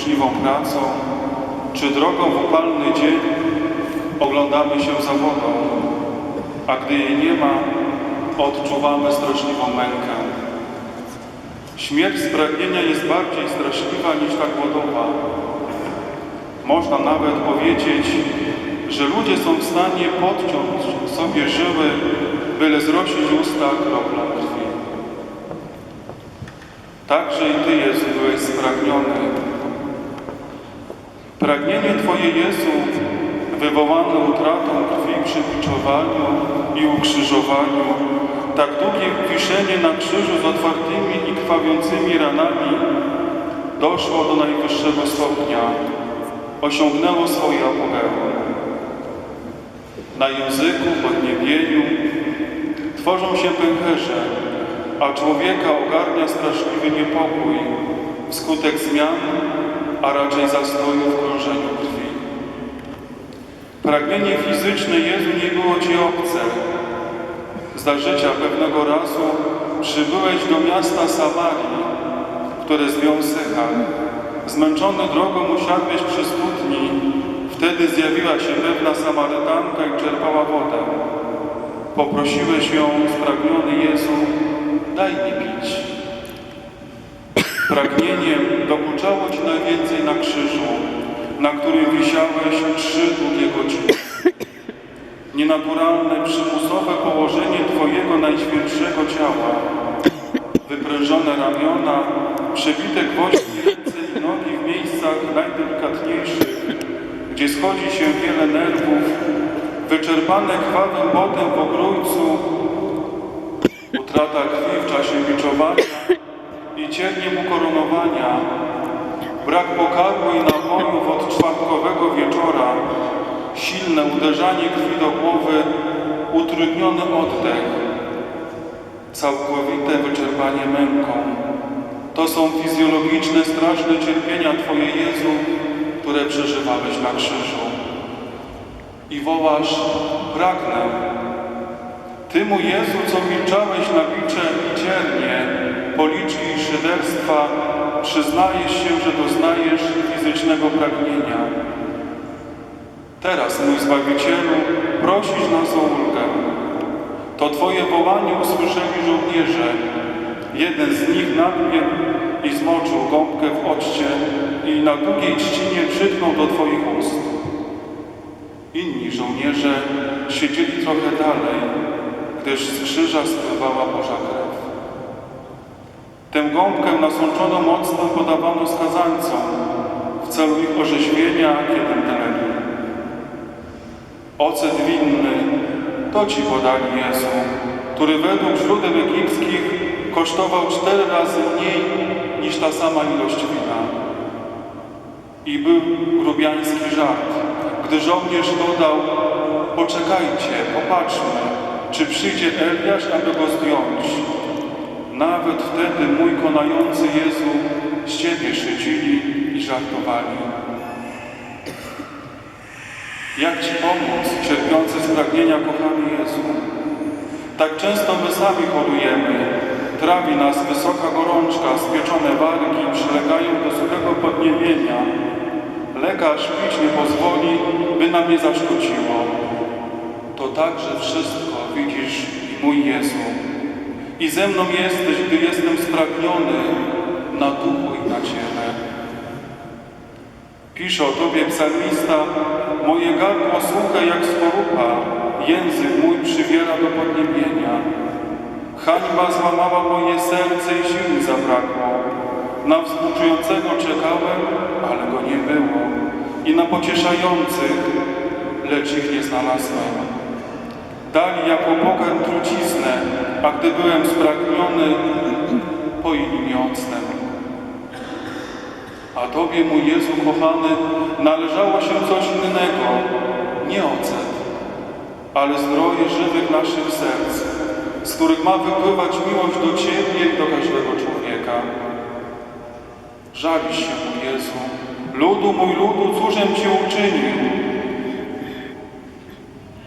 tchórzliwą pracą, czy drogą w upalny dzień oglądamy się za wodą, a gdy jej nie ma, odczuwamy straszliwą mękę. Śmierć z pragnienia jest bardziej straszliwa niż ta głodowa. Można nawet powiedzieć, że ludzie są w stanie podciąć sobie żyły, byle zrosić usta kroplą krwi. Także i Ty, Jezu, byłeś spragniony. Pragnienie Twoje, Jezu, wywołane utratą krwi przy biczowaniu i ukrzyżowaniu, tak długie wiszenie na krzyżu z otwartymi i krwawiącymi ranami, doszło do najwyższego stopnia, osiągnęło swoje apogeum. Na języku, podniebieniu tworzą się pęcherze, a człowieka ogarnia straszliwy niepokój wskutek zmian, a raczej zastoju w krążeniu krwi. Pragnienie fizyczne Jezu nie było Ci obce. Za życia pewnego razu przybyłeś do miasta Samarii, które zwiął Sychar. Zmęczony drogą usiadłeś przy studni. Wtedy zjawiła się pewna Samarytanka i czerpała wodę. Poprosiłeś ją, spragniony Jezu, daj mi pić. Pragnieniem dokuczało Ci najwięcej na krzyżu, na którym wisiałeś trzy długie godziny. Nienaturalne, przymusowe położenie Twojego najświętszego ciała, wyprężone ramiona, przebite gwoźdźmi ręce i nogi w miejscach najdelikatniejszych, gdzie schodzi się wiele nerwów, wyczerpane krwawym potem w ogrójcu, utrata krwi w czasie biczowania i cierniem ukoronowania, brak pokarmu i napojów od czwartkowego wieczora, silne uderzanie krwi do głowy, utrudniony oddech, całkowite wyczerpanie męką. To są fizjologiczne, straszne cierpienia Twoje Jezu, które przeżywałeś na krzyżu. I wołasz, pragnę. Ty, mój Jezu, co milczałeś na bicze i ciernie, policzki szyderstwa, przyznajesz się, że doznajesz fizycznego pragnienia. Teraz, mój Zbawicielu, prosisz nas o ulgę. To Twoje wołanie usłyszeli żołnierze. Jeden z nich nadbiegł i zmoczył gąbkę w occie i na długiej trzcinie przytknął do Twoich ust. Inni żołnierze siedzieli trochę dalej, gdyż z krzyża spływała Boża krew. Tę gąbkę nasączoną mocno podawano skazańcom w celu ich orzeźwienia, kiedy mdleli. Ocet winny to Ci podali Jezu, który według źródeł egipskich kosztował cztery razy mniej niż ta sama ilość wina. I był grubiański żart, gdy żołnierz dodał, poczekajcie, popatrzmy, czy przyjdzie Eliasz, aby go zdjąć. Nawet wtedy mój konający Jezu z Ciebie szydzili i żartowali. Jak Ci pomóc, cierpiący z pragnienia kochany Jezu? Tak często my sami chorujemy. Trawi nas wysoka gorączka, spieczone wargi przylegają do suchego podniebienia. Lekarz pić nie pozwoli, by nam nie zaszkodziło. To także wszystko widzisz i mój Jezu. I ze mną jesteś, gdy jestem spragniony na duchu i na ciele. Pisze o Tobie psalmista, moje gardło suche jak skorupa, język mój przywiera do podniebienia. Hańba złamała moje serce i sił zabrakło. Na współczującego czekałem, ale go nie było. I na pocieszających, lecz ich nie znalazłem. Dali jako pokarm truciznę, a gdy byłem spragniony, poili mnie octem. A Tobie, mój Jezu kochany, należało się coś innego, nie ocet, ale zdroje żywych naszych serc, z których ma wypływać miłość do Ciebie i do każdego człowieka. Żalisz się, mój Jezu, ludu mój ludu, cóżem Cię uczynił?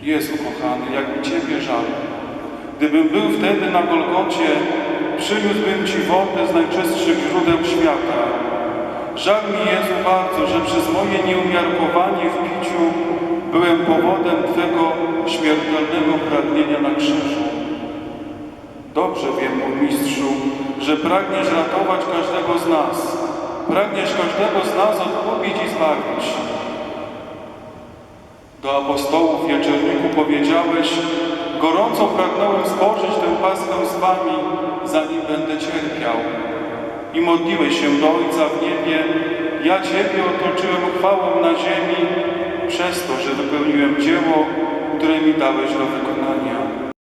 Jezu kochany, jak mi Ciebie żal. Gdybym był wtedy na Golgocie, przyniósłbym Ci wodę z najczystszych źródeł świata Żal mi Jezu bardzo, że przez moje nieumiarkowanie w piciu byłem powodem Twego śmiertelnego pragnienia na krzyżu. Dobrze wiem, mój mistrzu, że pragniesz ratować każdego z nas. Pragniesz każdego z nas odkupić i zbawić. Do apostołów wieczorniku powiedziałeś, gorąco pragnąłem spożyć tę paskę z wami, zanim będę cierpiał. I modliłeś się do Ojca w niebie, ja Ciebie otoczyłem chwałą na ziemi, przez to, że wypełniłem dzieło, które mi dałeś do wykonania.